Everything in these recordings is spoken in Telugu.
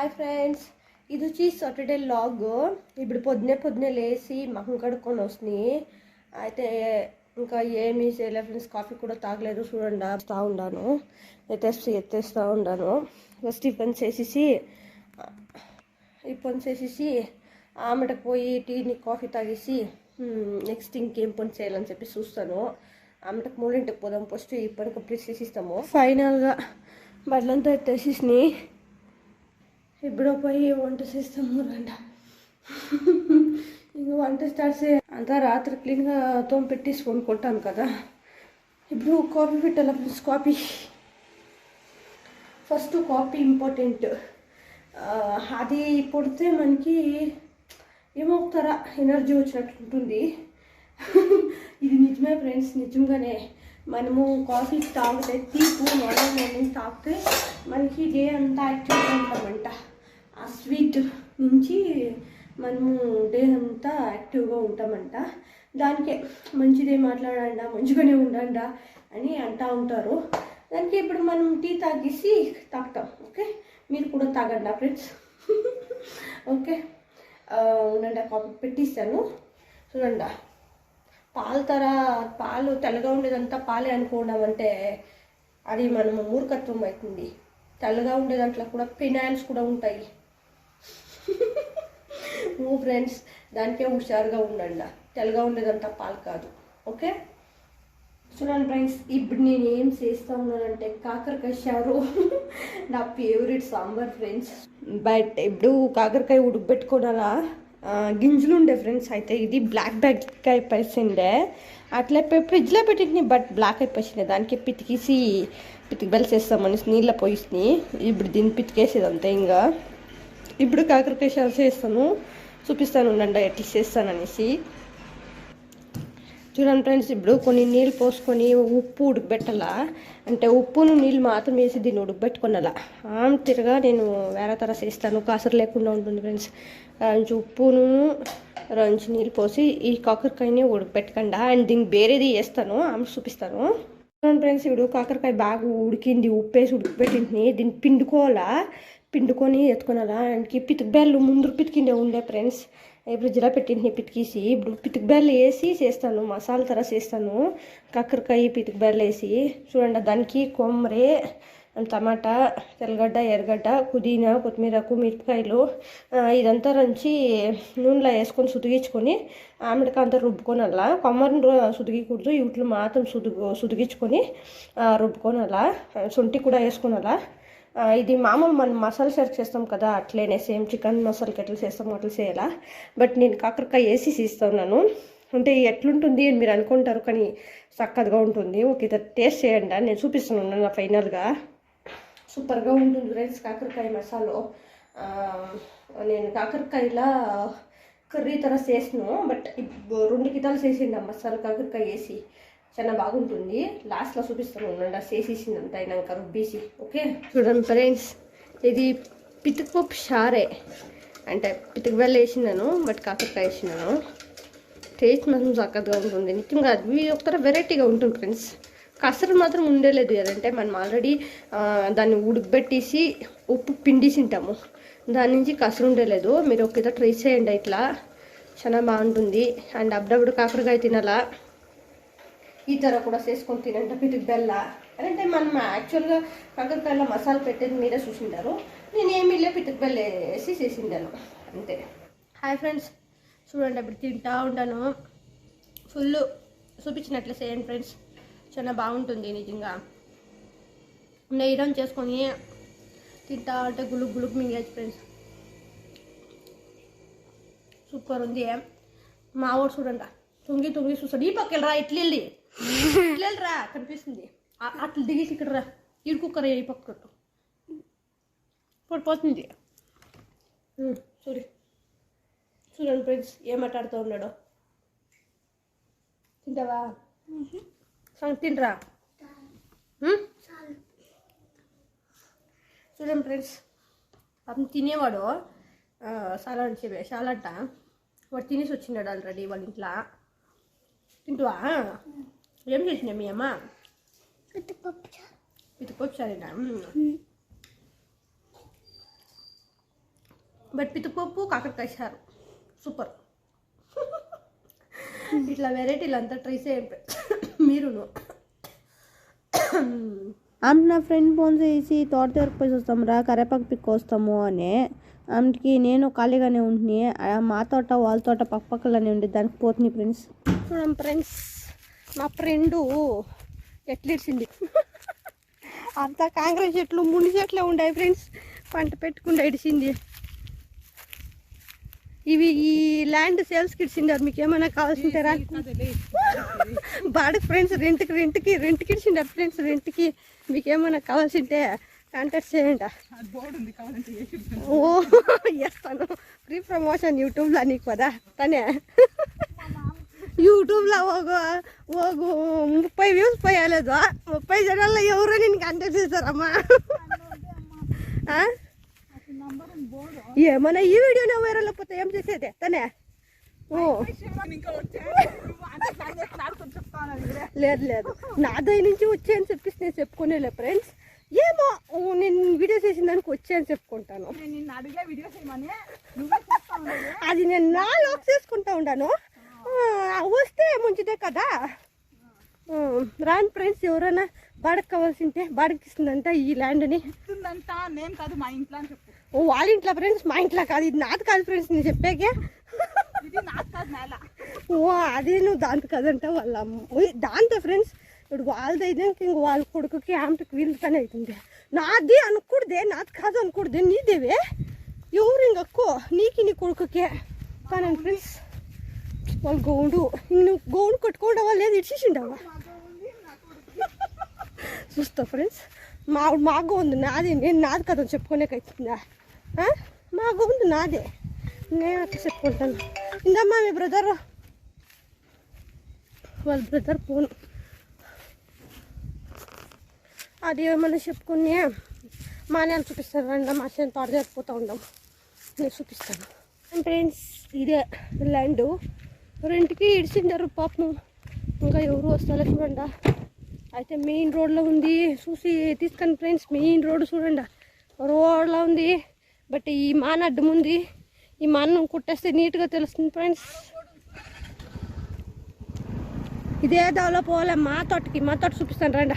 హాయ్ ఫ్రెండ్స్ ఇది వచ్చి సాటర్డే లాగ్ ఇప్పుడు పొద్దునే పొద్దునే లేచి మొహం కడుక్కొని వస్తున్నాయి. అయితే ఇంకా ఏమి చేయలేదు ఫ్రెండ్స్ కాఫీ కూడా తాగలేదు. చూడండి వస్తూ ఉన్నాను. ఎత్తేసి ఎత్తేస్తూ ఉన్నాను. ఫస్ట్ ఈ పని చేసేసి ఈ పని చేసేసి ఆమెటకు పోయి టీని కాఫీ తాగేసి నెక్స్ట్ ఇంకేం పని చేయాలని చెప్పి చూస్తాను. ఆమెటకు మూడింటికి పోదాం. ఫస్ట్ ఈ పని కంప్లీట్ చేసిస్తాము. ఫైనల్గా బట్టలంతా ఎత్తేసేసినాయి. ఇప్పుడు పోయి వంట చేస్తాము రండ ఇంక వంట స్టార్ట్ చే అంతా రాత్రి క్లీన్గా తోమ పెట్టేసి కొనుక్కుంటాను కదా. ఇప్పుడు కాఫీ పెట్టాలి friends coffee? First coffee important. అది పొడితే మనకి ఏమో ఒకతరా ఎనర్జీ వచ్చినట్టు ఉంటుంది. ఇది నిజమే ఫ్రెండ్స్ నిజంగానే. మనము కాఫీ తాగితే తీపు మార్నింగ్ మార్నింగ్ తాగితే మనకి డే అంతా యాక్టివ్గా ఉంటామంట. స్వీట్ నుంచి మనము డే అంతా యాక్టివ్గా ఉంటామంట. దానికే మంచిదే మాట్లాడండా మంచిగానే ఉండండా అని అంటూ ఉంటారు. దానికి ఇప్పుడు మనం టీ తాగేసి తాగుతాం ఓకే? మీరు కూడా తాగండి ఫ్రెండ్స్? ఓకే? ఉండండి కాపీ పెట్టిస్తాను. చూడండి పాలు తర పాలు తెల్లగా ఉండేదంతా పాలే అనుకోవడం అంటే అది మనము మూర్ఖత్వం అవుతుంది తెల్లగా ఉండే దాంట్లో కూడా ఫినాయిల్స్ కూడా ఉంటాయి. నువ్వు ఫ్రెండ్స్ దానికే హుషారుగా ఉండండి. తెల్లగా ఉండేదంతా పాలు కాదు. ఓకే? చూడండి ఫ్రెండ్స్ ఇప్పుడు నేను ఏం చేస్తా ఉన్నానంటే కాకరకాయ చారు నా ఫేవరెట్ సాంబార్ ఫ్రెండ్స్ బట్ ఇప్పుడు కాకరకాయ ఉడుకుపెట్టుకోవాలా గింజలు ఉండే ఫ్రెండ్స్ అయితే ఇది బ్లాక్ బ్యాగ్ అయిపోయిండే అట్లా ఫ్రిడ్జ్లో పెట్టింది బట్ బ్లాక్ అయిపోయింది దానికి పితికేసి పితికి బెల్సేస్తామని నీళ్ళ పోయిస్తుంది ఇప్పుడు దీన్ని పితికేసేది అంతే ఇంకా. ఇప్పుడు కాకరకాయ చారు చేస్తాను. చూపిస్తాను ఉండండి ఎట్లా చేస్తాననేసి. చూడండి ఫ్రెండ్స్ ఇప్పుడు కొన్ని నీళ్ళు పోసుకొని ఉప్పు ఉడకబెట్టాలా? అంటే ఉప్పును నీళ్ళు మాత్రం వేసి దీన్ని ఉడకబెట్టుకున్నాలా ఆమె తిరగా నేను వేరే తర చేస్తాను. కాసర లేకుండా ఉంటుంది ఫ్రెండ్స్. కొంచెం ఉప్పును రంచి నీళ్ళు పోసి ఈ కాకరకాయని ఉడకబెట్టకుండా. అండ్ దీన్ని వేరేది వేస్తాను. ఆమె చూపిస్తాను. చూడండి ఫ్రెండ్స్ ఇప్పుడు కాకరకాయ బాగా ఉడికింది. ఉప్పు వేసి ఉడకబెట్టింది. దీన్ని పిండుకోవాలా? పిండుకొని ఎత్తుకోనాలా? ఆయనకి పితికి ముందు పితికిండే ఉండే ఫ్రెండ్స్. ఫ్రిడ్జ్లో పెట్టింటిని పితికేసి ఇప్పుడు పితికి వేసి చేస్తాను మసాలా తర చేస్తాను. కాకరకాయ పితికి వేసి చూడండి దానికి కొమ్మరి టమాటా తెల్లగడ్డ ఎర్రగడ్డ పుదీనా కొత్తిమీరకు మిరపకాయలు ఇదంతా రంచి నూనెలో వేసుకొని సుతిగించుకొని ఆమెడకి అంతా రుబ్బుకొని అలా కొమ్మరిని రు- సుతిగకూడదు వీటిలో మాత్రం సుదుగు సుతిగించుకొని రుబ్బుకొని అలా కూడా వేసుకొని అలా ఇది మామూలు మనం మసాలా సర్వ్ చేస్తాం కదా అట్లేనే సేమ్ చికెన్ మసాలాకి ఎట్లా చేస్తామో అట్లా చేయాలా. బట్ నేను కాకరకాయ వేసి ఇస్తున్నాను అంటే ఎట్లుంటుంది అని మీరు అనుకుంటారు కానీ చక్కదిగా ఉంటుంది. ఒక ఇది టేస్ట్ చేయండి నేను చూపిస్తున్నాను నా ఫైనల్గా. సూపర్గా ఉంటుంది ఫ్రెండ్స్ కాకరకాయ మసాలో. నేను కాకరకాయలా కర్రీ తర చేసినాను బట్ రెండు కితాలు చేసిండు ఆ మసాలా కాకరకాయ వేసి. చాలా బాగుంటుంది. లాస్ట్లో చూపిస్తాను ఉండండి. చేసేసింది అంత అయినాక రుబ్బేసి. ఓకే చూడండి ఫ్రెండ్స్ ఇది పితుకుపప్పు షారే అంటే పితుకు వేసినాను బట్ కాకరకాయ వేసినాను. టేస్ట్ మాత్రం చక్కగా ఉంటుంది. నిజంగా అది ఒకతర వెరైటీగా ఉంటుంది ఫ్రెండ్స్ కసరు మాత్రం ఉండలేదు కదంటే మనం ఆల్రెడీ దాన్ని ఉడకబెట్టేసి ఉప్పు పిండేసి ఉంటాము దాని నుంచి కసరు ఉండలేదు. మీరు ఒక ట్రై చేయండి ఇట్లా. చాలా బాగుంటుంది. అండ్ అప్పుడప్పుడు కాకరకాయ తినాలా? ఈ తర కూడా చేసుకొని తినండి. ఇది బెల్ల. అంటే మనం యాక్చువల్గా కాకరకాయలో మసాలా పెట్టేది మీరే చూసింటారు నేను ఏమి లే పిటికి బెల్ల వేసి చేసిండాను. అంతే. Hi friends. చూడండి అప్పుడు తింటా ఉంటాను ఫుల్ చూపించినట్లు చేయండి ఫ్రెండ్స్. చాలా బాగుంటుంది నిజంగా. నెయ్యం చేసుకొని తింటా ఉంటే గులుగు గులుగు మింగేది ఫ్రెండ్స్. సూపర్ ఉంది. మా ఊరు చూడండి తుంగి తుంగి చూస్తాడు. ఈ పక్క రా ఇట్లా రా కనిపిస్తుంది. అట్లా దిగేసి ఇక్కడ రా. ఇరుకుక్కర ఈ పక్క పడిపోతుంది. సారీ చూడండి ఫ్రెండ్స్ ఏం మాట్లాడుతూ ఉన్నాడో. తింటావా? సంగ తినరా? చూడండి ఫ్రెండ్స్ పాపం తినేవాడు సాలాడ్ చెప్పే సాలంట వాడు తినేసి వచ్చినాడు ఆల్రెడీ వాళ్ళ ఇంట్లో. తింటువా? ఏం చేసినా మీ అమ్మ? పితుపప్పు సరేనా బట్ పితుపప్పు కాకరకాయ చారు. సూపర్. ఇట్లా వెరైటీలు అంతా ట్రై చేయండి. మీరును. ఆమె నా ఫ్రెండ్ ఫోన్ చేసి తోట దగ్గరకు పోయి వస్తాం రా కరేపాకు పిక్ వస్తాము అని. ఆమెకి నేను ఖాళీగానే ఉంటుంది ఆ మా తోట వాళ్ళ తోట పక్క పక్కలోనే ఉండి దానికి పోతుంది ఫ్రెండ్స్ చూడండి ఫ్రెండ్స్ మా ఫ్రెండు ఎట్లిడిచింది అంతా కాంగ్రెస్ చెట్లు ముండి చెట్లే ఉండాయి ఫ్రెండ్స్. పంట పెట్టుకుండా ఇడిచింది ఇవి ఈ ల్యాండ్ సేల్స్కి ఇడిచిండారు మీకు ఏమైనా కావాల్సింటారా బాడకి ఫ్రెండ్స్ రెంట్కి రెంట్కి రెంట్కి ఇడిచిండి ఫ్రెండ్స్ రెంట్కి. మీకు ఏమైనా కావాల్సింటే కాంటాక్ట్ చేయండి. ఓ చేస్తాను ఫ్రీ ప్రమోషన్ యూట్యూబ్లో నీకు కదా తనే. యూట్యూబ్లో ఒక ఒక ముప్పై వ్యూస్ పోయలేదు. ముప్పై జనాల్లో ఎవరో నేను కాంటాక్ట్ చేస్తారమ్మా? ఏమన్నా ఈ వీడియోనే వైరల్ అయిపోతే ఏం చేసేది? తనే ఓ. లేదు లేదు. నా దయ నుంచి వచ్చే అని చెప్పేసి నేను చెప్పుకునేలే ఫ్రెండ్స్ ఏమో నేను వీడియో చేసిన దానికి వచ్చే అని చెప్పుకుంటాను. అది నేను నా లాక్ చేసుకుంటా ఉన్నాను ఆ, వస్తే మంచిదే కదా? రాని ఫ్రెండ్స్ ఎవరైనా బాడకి కావాల్సింటే బాడకి ఇస్తుందంట ఈ ల్యాండ్ని. నేను కాదు మా ఇంట్లో అని చెప్పు. ఓ వాళ్ళ ఇంట్లో ఫ్రెండ్స్ మా ఇంట్లో కాదు ఇది నాది కాదు ఫ్రెండ్స్ నేను చెప్పాకే. ఓ అది నువ్వు దాంతో కదంట వాళ్ళ అమ్మ. దాంతో ఫ్రెండ్స్ ఇప్పుడు వాళ్ళది అయితే ఇంక వాళ్ళ కొడుకుకి ఆమెకి వీళ్ళతోనే అవుతుంది నాది అనుకూడదే నాది కాదు అనుకూడదే నీదేవే? ఎవరు ఇంకక్కో నీకి నీ కొడుకుకే. కానీ ఫ్రెండ్స్ వాళ్ళు గౌండు నువ్వు గౌండు కట్టుకోవడం వాళ్ళు లేదు ఇడిచేసిండవా? చూస్తా ఫ్రెండ్స్ మా మా గోందు నాదే నేను నాది కదా చెప్పుకోలేక అవుతుందా ఆ? మా గోందు నాదే. నేను అట్లా చెప్పుకుంటాను? ఇందమ్మా మీ బ్రదర్ వాళ్ళ బ్రదర్ ఫోన్ అది ఏమన్నా చెప్పుకుని మా నేను చూపిస్తాను రండి మా చేను తోట జరిగిపోతూ ఉందాం నేను చూపిస్తాను. ఫ్రెండ్స్ ఇదే ల్యాండ్ రెంట్కి ఇడిచిండారు పాపం. ఇంకా ఎవరు వస్తారో చూడండి. అయితే మెయిన్ రోడ్లో ఉంది. చూసి తీసుకొని ఫ్రెండ్స్ మెయిన్ రోడ్ చూడండి. రోడ్లో ఉంది. బట్ ఈ మాన అడ్డం ఉంది. ఈ మాను కుట్టేస్తే నీట్గా తెలుస్తుంది ఫ్రెండ్స్ ఇదే డెవలప్ పోవాలి? మా తోటకి మా తోట చూపిస్తాను రండి.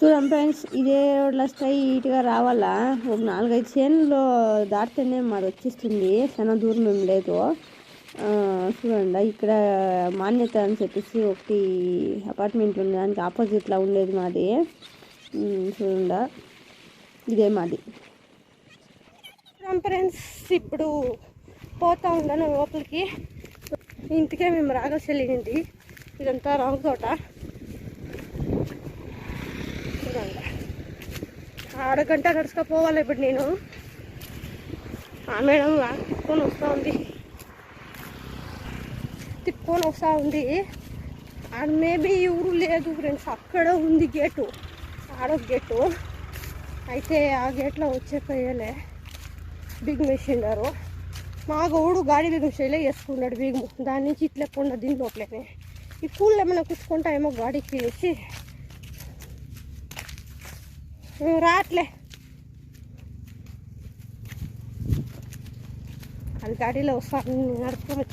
చూడండి ఫ్రెండ్స్ ఇదే రోడ్లో స్ట్రైట్గా రావాలా? ఒక నాలుగైదు చేనులో దాటితేనే మాది వచ్చేస్తుంది. చాలా దూరం ఏం లేదు. చూడండి ఇక్కడ మాన్యత అని చెప్పేసి ఒకటి అపార్ట్మెంట్ ఉంది దానికి ఆపోజిట్లో ఉండేది మాది. చూడండి ఇదే మాది. ఫ్రెండ్స్ ఇప్పుడు పోతా ఉన్నాను లోపలికి. ఇంటికే మేము రాగా వెళ్ళింది ఇదంతా రాంగ్ తోట. చూడండి. ఆడగంట నడుచుకపోవాలి ఇప్పుడు నేను. ఆ మేడం తిప్పుకొని వస్తూ ఉంది. ఫోన్ వస్తూ ఉంది. ఆడ మేబీ ఎవరు లేదు ఫ్రెండ్స్ అక్కడ ఉంది గేటు ఆడ గేటు అయితే ఆ గేట్లో వచ్చే పోయేలే బిగ్ మెషిన్ గారు. మా గౌడు గాడి బిగ్ మెషిన్లో వేసుకున్నాడు బిగ్ దాని నుంచి ఇట్లెక్కకుండా దీని లోపలనే. ఈ పూలు ఏమైనా కుచ్చుకుంటాయేమో గాడికి వేసి. రాట్లే. అది గాడిలో వస్తాను నడుపుకొని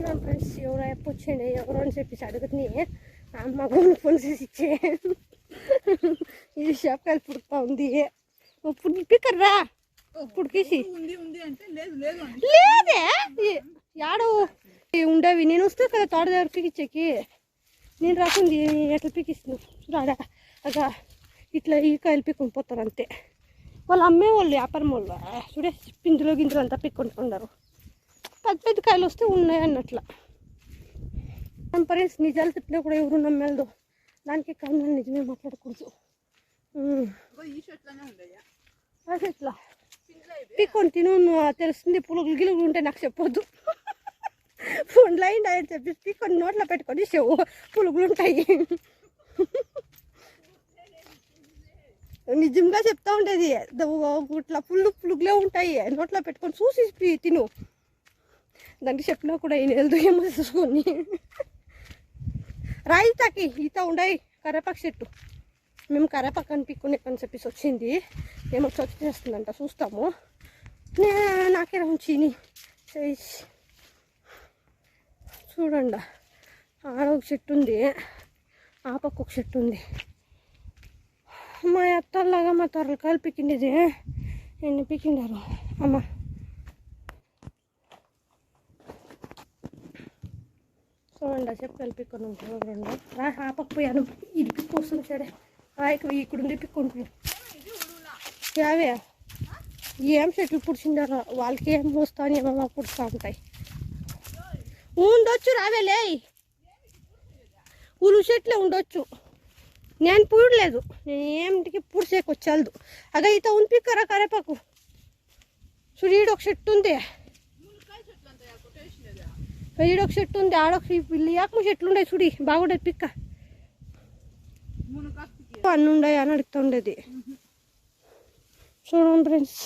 వచ్చేసి ఫ్రెండ్స్ ఎవరో ఎప్పుడు వచ్చేయండి ఎవరో అని చెప్పేసి అడుగుతుంది అమ్మ గుండు ఫోన్ చేసి ఇచ్చే ఇది షాప్కాయలు పుడుకుతా ఉంది. పుడి పిక్కర్రా పుడికేసి. లేదు యాడో? ఉండేవి. నేను వస్తే కదా తోట దగ్గర పీకిచ్చేకి. నేను రాకుంది ఎట్లా పీకిస్తున్నాను చూడాడా అగా ఇట్లా ఈ కాయలు పీక్కొని పోతారు అంతే. వాళ్ళు అమ్మే వాళ్ళు వ్యాపారం వాళ్ళు. చూడే పిందులో గింజలు అంతా పీక్కుంటున్నారు పెద్ద పెద్ద కాయలు వస్తే ఉన్నాయి అన్నట్ల. ఫ్రెండ్స్ నిజాలు చెప్పినా కూడా ఎవరు నమ్మేళ్ళు దానికి కారణాలు నిజమే మాట్లాడకూడదు. అదే ఇట్లా పీక్కొని తిను తెలుస్తుంది పులుగులు గిలుగులు ఉంటే నాకు చెప్పొద్దు. ఫోన్లో అయింది అని చెప్పి పీక్కొని నోట్లో పెట్టుకొని చెవు పులుగులు ఉంటాయి. నిజంగా చెప్తా ఉండేది ఇట్లా పుల్లు పులుగులే ఉంటాయి. నోట్లో పెట్టుకొని చూసి తిను. దానికి చెప్పినా కూడా ఈయన వెళ్దు ఏమో చూసుకొని. రాయి తాకి ఈత ఉండయి కరేపాకు చెట్టు. మేము కరేపాకు అనిపించుకునే అని చెప్పేసి వచ్చింది. ఏమో చొచ్చి చేస్తుందంట చూస్తాము. నే నాకే ఉంచిని చూడండి. ఆడ ఒక చెట్టు ఉంది. ఆ పక్క ఒక చెట్టు ఉంది. మా ఎత్తల్లాగా మా తొరలకాయలు పిక్కిండేది ఎన్ని పిక్కిండారు అమ్మ. చూడండి చెప్పలు పిక్కొని ఉంటారు రెండు రా ఆ పక్క పోయాను ఇది పిక్కు సరే ఆ ఇక్కడ ఇక్కడ ఉండి పిక్కుంటున్నాడు యావే? ఏం చెట్లు పుడిచిండారు? వాళ్ళకి ఏం మోస్తాను ఏమో పుడుస్తూ ఉంటాయి. ఉండొచ్చు రావేలే ఉలు చెట్లే ఉండొచ్చు. నేను పూడలేదు. నేను ఏమిటికి పుడిసేకి అగ ఇత ఉనిపిక్కరా కరేపాకు? చూడు ఒక చెట్టు ఉంది. ఈడ ఒక చెట్టు ఉంది ఆడొక పిల్లి. చెట్లు ఉండే చూడి బాగుండేది పిక్క. మునకాకు అన్ని ఉన్నాయి అని అడుగుతూ ఉండేది చూడండి ఫ్రెండ్స్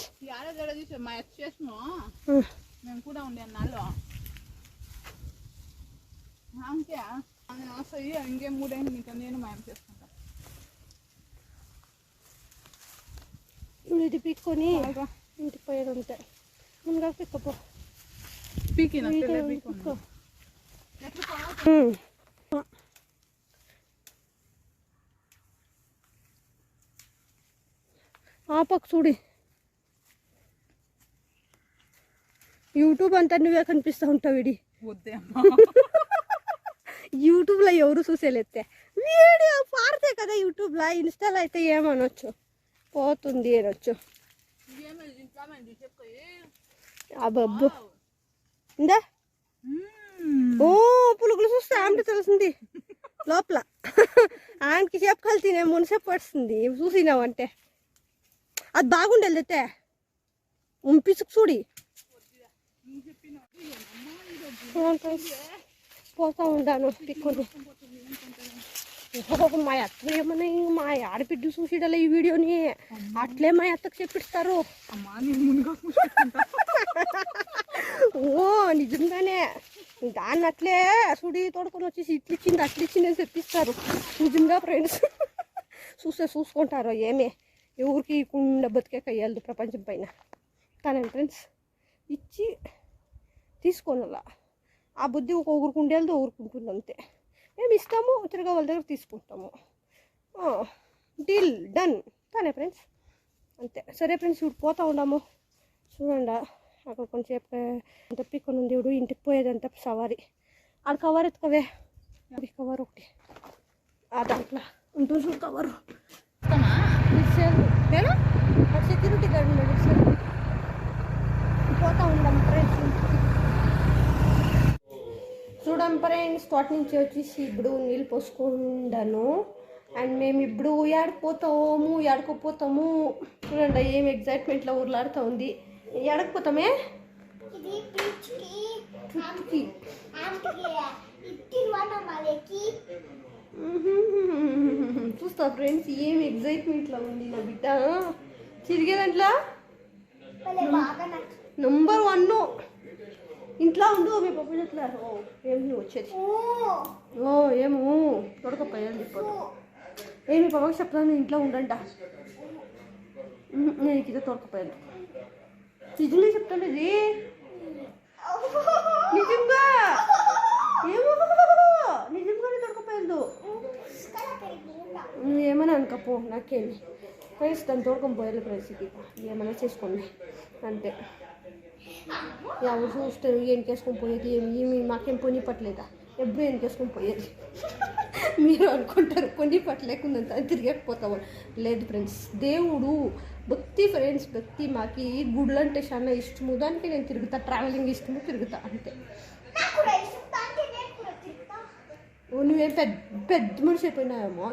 ఇంకేం మూడైంది ఇంకా నేను మాయం చేసుకుంటా. ఇది పిక్కొని ఇంటికి పోయేది అంతే. ముందుగా పిక్కపో ఉమ్. ఆ పక్క చూడి. యూట్యూబ్ అంతా నువ్వే కనిపిస్తూ ఉంటావు ఇడి. యూట్యూబ్లో ఎవరు చూసేలేస్తే వీడియో పాడితే కదా యూట్యూబ్లో ఇన్స్టాలో అయితే ఏమనొచ్చు? పోతుంది అనొచ్చు. అబ్బబ్బు. ఇందా? ఓ పులుగులు చూస్తే ఆమె తెలిసింది లోపల. ఆయనకి చెప్పగలి తినే మునిసేపు పడుతుంది. చూసినావంటే అది బాగుండేది అయితే ఉంపిసుకు చూడి. పోతా ఉంటాను పిక్కొని. మా అత్త ఏమన్నా మా ఆడబిడ్డలు చూసిడలే ఈ వీడియోని అట్లే మా అత్తకు చెప్పిస్తారు. ఓ నిజంగానే. దాన్ని అట్లే సుడి తోడుకొని వచ్చేసి ఇట్లు ఇచ్చింది అట్లు ఇచ్చింది అని చెప్పిస్తారు. నిజంగా ఫ్రెండ్స్ చూస్తే చూసుకుంటారు ఏమే. ఎవరికి కుండ బతికే కయ్యాలదు ప్రపంచం పైన. కానీ ఫ్రెండ్స్ ఇచ్చి తీసుకోనలా. ఆ బుద్ధి ఒక ఊరికి ఉండేది ఊరుకుంటుంది అంతే. మేము ఇస్తాము? తిరగా వాళ్ళ దగ్గర తీసుకుంటాము. డీల్ డన్ కానీ ఫ్రెండ్స్ అంతే. సరే ఫ్రెండ్స్ ఇప్పుడు పోతా ఉన్నాము చూడండి అక్కడ కొంచెంసేపు అంత పిక్కొని ఉంది ఇప్పుడు ఇంటికి పోయేదంతా సవారి. ఆడ కవర్ ఎత్తుకోవే. అది కవర్ ఒకటి. ఆ దాంట్లో. ఉంటుంది చూడు కవర్ నేను సెక్యూరిటీ గార్డ్ ఉన్నాడు ఇచ్చారు పోతా ఉందాం ఫ్రెండ్స్ ఇంటికి చూడం ఫ్రెండ్స్ తోట నుంచి వచ్చేసి ఇప్పుడు నీళ్ళు పోసుకుండాను అండ్ మేము ఇప్పుడు ఏడకపోతాము ఏడకపోతాము. చూడండి ఏం ఎగ్జైట్మెంట్లో ఊర్లాడుతూ ఉంది. ఏడకపోతామే? చూస్తా ఫ్రెండ్స్ ఏం ఎగ్జైట్మెంట్లో ఉంది నా బిడ్డ. తిరిగేదంట్లా నంబర్ వన్ ఉండు మీ పప్పు చెట్ల ఓ ఏం నువ్వు వచ్చేది? ఓ ఏమో తొడకపోయాలి ఇప్పుడు ఏ మీ పప్పకి చెప్తాను ఇంట్లో ఉండంట. నేను ఇది తొడకపోయాను నిజంగా చెప్తాను ఇది? నిజంగా? ఏమో నిజంగానే తొడకపోయాదు నువ్వు? ఏమైనా అనుకపో నాకేమి. ఫ్రెండ్స్ దాన్ని తోడుకొని పోయాలి ఇది. ఏమైనా చేసుకోండి. అంతే. ఎవరు చూస్తారు ఎనికేసుకొని పోయేది ఏమి? మాకేం పొని పట్టలేదా? ఎప్పుడు ఎనికేసుకొని పోయేది? మీరు అనుకుంటారు పొని పట్టలేకుందంత తిరిగకపోతాము లేదు ఫ్రెండ్స్ దేవుడు భక్తి ఫ్రెండ్స్ భక్తి మాకి గుడ్లు అంటే చాలా ఇష్టము. దానికి నేను తిరుగుతా ట్రావెలింగ్ ఇష్టము తిరుగుతా అంతే నాకు కూడా ఇష్టం దానికి నేను కూడా తిరుగుతా ఓ, నువ్వేం పెద్ద పెద్ద మనిషి అయిపోయినావేమో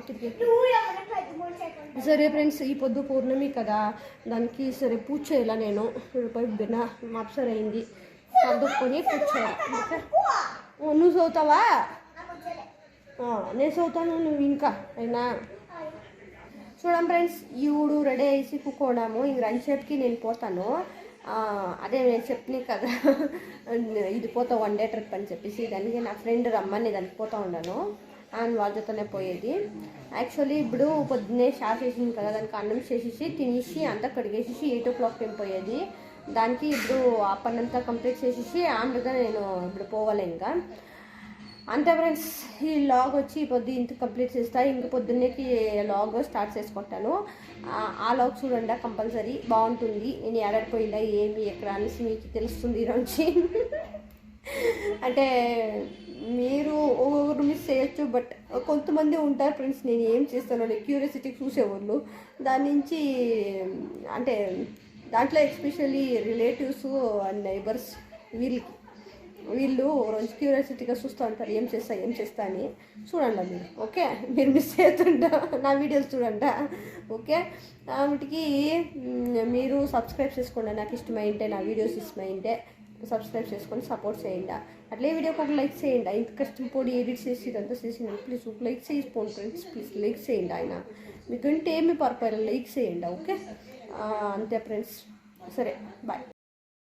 సరే ఫ్రెండ్స్ ఈ పొద్దు పౌర్ణమి కదా. దానికి సరే పూజ చేయాల నేను? పోయి బిన్న మాప్సర్ అయింది. సర్దుకొని పూజ చేయాలి? నువ్వు చదువుతావా నేను చదువుతాను నువ్వు ఇంకా అయినా? చూడండి ఫ్రెండ్స్ ఈవుడు రెడీ వేసి కూకోవడము. ఇంక రెండు సేపుకి నేను పోతాను. అదే నేను చెప్పిన కదా. ఇది పోతా వన్ డే ట్రిప్ అని చెప్పేసి దానికి నా ఫ్రెండ్ రమ్మని దానికి పోతా ఉన్నాను. అండ్ వాళ్ళ జతనే పోయేది. యాక్చువల్లీ ఇప్పుడు పొద్దున్నే షాప్ చేసింది కదా దానికి అన్నం చేసేసి తినేసి అంతా కడిగేసేసి ఎయిట్ ఓ క్లాక్ టైం పోయేది. దానికి ఇప్పుడు ఆ పని అంతా కంప్లీట్ చేసేసి ఆమె నేను ఇప్పుడు పోవాలి ఇంకా. అంతే ఫ్రెండ్స్ ఈ లాగ్ వచ్చి పొద్దు ఇంత కంప్లీట్ చేస్తా ఇంక పొద్దున్నేకి లాగ్ స్టార్ట్ చేసుకుంటాను. ఆ- ఆ లాగ్ చూడండి కంపల్సరీ బాగుంటుంది. నేను ఏడాడిపోయిందా ఏమి ఎక్కడ అనేసి మీకు తెలుస్తుంది ఈరోజు. అంటే మీరు ఒక్కొక్కరు మిస్ చేయొచ్చు బట్ కొంతమంది ఉంటారు ఫ్రెండ్స్ నేను ఏం చేస్తాను అని క్యూరియాసిటీ చూసేవాళ్ళు దాని నుంచి అంటే దాంట్లో ఎస్పెషల్లీ రిలేటివ్స్ అండ్ నైబర్స్ వీళ్ళకి. వీళ్ళు రోజు క్యూరియాసిటీగా చూస్తూ ఉంటారు ఏం చేస్తా ఏం చేస్తా అని. చూడండి మీరు ఓకే? మీరు మిస్ అవుతుంటా నా వీడియోస్ చూడండి ఓకే? వాటికి మీరు సబ్స్క్రైబ్ చేసుకోండి నాకు ఇష్టమైంటే నా వీడియోస్ ఇష్టమైంటే సబ్స్క్రైబ్ చేసుకొని సపోర్ట్ చేయండి. అట్లే వీడియోకి ఒక లైక్ చేయండి. ఇంత కష్టం పొడి ఎడిట్ చేసి ఇదంతా చేసింది ప్లీజ్ ఒక లైక్ చేసిపోండి ఫ్రెండ్స్ ప్లీజ్ లైక్ చేయండి ఆయన. మీకంటే ఏమి పర్పర్ లైక్ చేయండి ఓకే? అంతే ఫ్రెండ్స్ సరే బాయ్